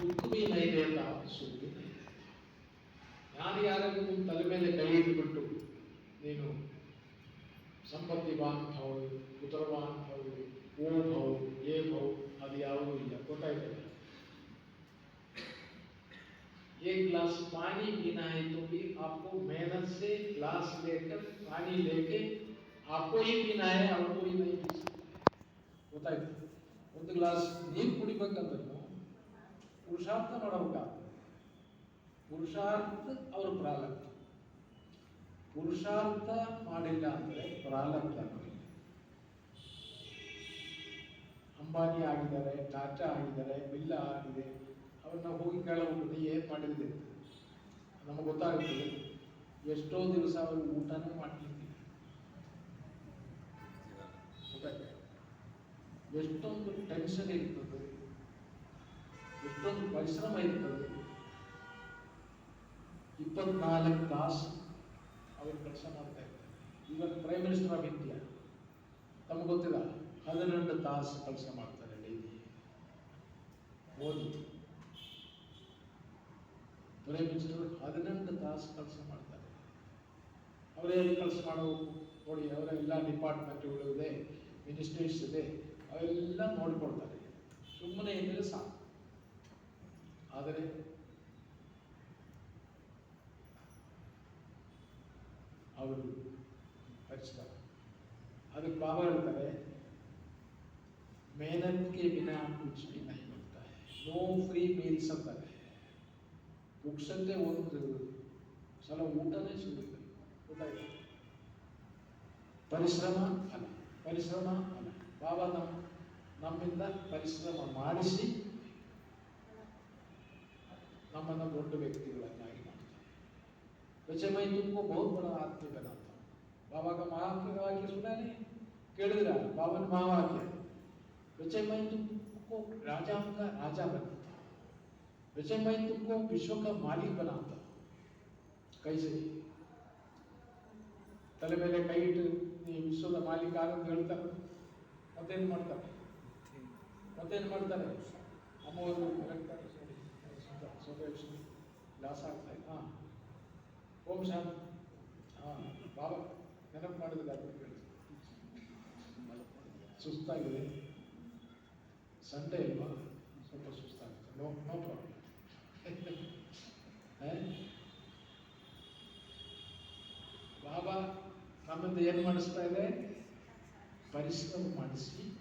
दुख भी नहीं देता सुख भी नहीं देता ನಾನು ಯಾರಿಗೂ ನಿಮ್ಮ ತಲೆ ಮೇಲೆ ಕೈ ಇಟ್ಬಿಟ್ಟು ನೀನು ಸಂಪತ್ತಿವಾನ್ ಹೌದು ಉತ್ತರವಾನ್ ಹೌದು ಓಂ ಹೌದು ಏ ಹೌದು ಅದು ಯಾವುದೂ ಇಲ್ಲ ಗೊತ್ತಾಯ್ತಲ್ಲ एक गिलास पानी पीना है तो भी आपको मेहनत से ग्लास लेकर पानी लेके आपको ही पीना है और कोई नहीं पी सकता ಗೊತ್ತಾಯ್ತು ಒಂದು ಗ್ಲಾಸ್ ನೀರು ಕುಡಿಬೇಕಂದ್ರೂ ಪುರುಷಾರ್ಥ ಮಾಡಬೇಕಾಗ್ತದೆ ಪುರುಷಾರ್ಥ ಅವ್ರ ಪ್ರಾರಬ್ಧ ಪುರುಷಾರ್ಥ ಮಾಡಿಲ್ಲ ಅಂದರೆ ಅನ್ನೋದು. ಅಂಬಾನಿ ಆಗಿದ್ದಾರೆ, ಟಾಟಾ ಆಗಿದ್ದಾರೆ ಬಿಲ್ಲ ಆಗಿದೆ ಅವ್ರನ್ನ ಹೋಗಿ ಕೇಳಬಹುದು ನೀ ಏನು. ನಮಗೆ ಗೊತ್ತಾಗುತ್ತದೆ ಎಷ್ಟೋ ದಿವಸ ಅವರು ಊಟನೂ ಗೊತ್ತಾಯ್ತಾ? ಎಷ್ಟೊಂದು ಟೆನ್ಷನ್ ಇರ್ತದೆ ಎಷ್ಟೊಂದು ಪರಿಶ್ರಮ ಇರ್ತದೆ ಇಪ್ಪತ್ನಾಲ್ಕು ತಾಸು ಅವರು ಕೆಲಸ ಮಾಡ್ತಾ ಇರ್ತಾರೆ ಇವಾಗ ಪ್ರೈಮ್ ಮಿನಿಸ್ಟರ್ ಆಫ್ ಇಂಡಿಯಾ ತಮಗೆ ಗೊತ್ತಿಲ್ಲ, ಹದಿನೆಂಟು ತಾಸು ಕೆಲಸ ಮಾಡ್ತಾರೆ ಡೈಲಿ ಓದಿ. ಪ್ರೈಮ್ ಮಿನಿಸ್ಟರ್ ಹದಿನೆಂಟು ತಾಸು ಕೆಲಸ ಮಾಡ್ತಾರೆ. ಅವರೇ ಕೆಲಸ ಮಾಡೋ ನೋಡಿ, ಅವರ ಎಲ್ಲ ಡಿಪಾರ್ಟ್ಮೆಂಟ್ಗಳು ಇದೆ ಮಿನಿಸ್ಟ್ರೀಸ್ ಇದೆ, ಅವೆಲ್ಲ ನೋಡಿಕೊಳ್ತಾರೆ. ಸುಮ್ಮನೆ ಇದ್ದರೆ ಸಾಕು. ಆದರೆ ಅವರು ಪರಿಶ್ರಮ ಅದಕ್ಕೆ ಬಾಬಾ ಹೇಳ್ತಾರೆ मेहनत के बिना कुछ भी नहीं मिलता है नो ಫ್ರೀ ಮೀಲ್ಸ್ ಅಂತಾರೆ ಪುಕ್ಷತೆ ಒಂದು ಸಲ ಊಟನೇ ಸಿಗುತ್ತೆ ಗೊತ್ತಾಯ್ತಾ ಪರಿಶ್ರಮ ಅಲ್ಲ ಪರಿಶ್ರಮ ಅಲ್ಲ ಬಾಬಾ ನಮ್ಮ ನಮ್ಮಿಂದ ಪರಿಶ್ರಮ ಮಾಡಿಸಿ ನಮ್ಮನ್ನು ದೊಡ್ಡ ವ್ಯಕ್ತಿಗಳನ್ನಾಗಿ ಮಾಡ್ತಾರೆ वैसे मैं तुमको बहुत बड़ा आदमी बनाता हूँ बाबा का महावाक्य सुना नहीं केड़िरा बावन महावाक्य वैसे मैं तुमको राजाओं का राजा बनाता हूँ वैसे मैं तुमको विश्व का मालिक बनाता हूँ कैसे ತಲೆ ಮೇಲೆ ಕೈ ಇಟ್ಟು ನೀ ವಿಶ್ವದ ಮಾಲೀಕ ಆಗಂತ ಹೇಳ್ತಾರೆ ಮತ್ತೇನು ಮಾಡ್ತಾರೆ ಮತ್ತೇನು ಮಾಡ್ತಾರೆ ಅಮ್ಮವರು ಹೇಳ್ತಾರೆ ನೋಡಿ ಸ್ವಲ್ಪ ಲಾಸ್ ಆಗ್ತಾ ಇದೆ ಹಾಂ. ಓಂ ಶಾಂತಿ ಹಾಂ. ಬಾಬಾ, ನೆನಪು ಮಾಡೋದಿಲ್ಲ ಸುಸ್ತಾಗಿದೆ. ಸಂಡೇ ಇಲ್ವಾ ಸ್ವಲ್ಪ ಸುಸ್ತಾಗುತ್ತೆ. ನೋ ನೋ ಪ್ರಾಬ್ಲಮ್ ಬಾಬಾ, ನಮ್ಮಿಂದ ಏನು ಮಾಡಿಸ್ತಾ ಇದೆ? ಪರಿಶ್ರಮ ಮಾಡಿಸಿ.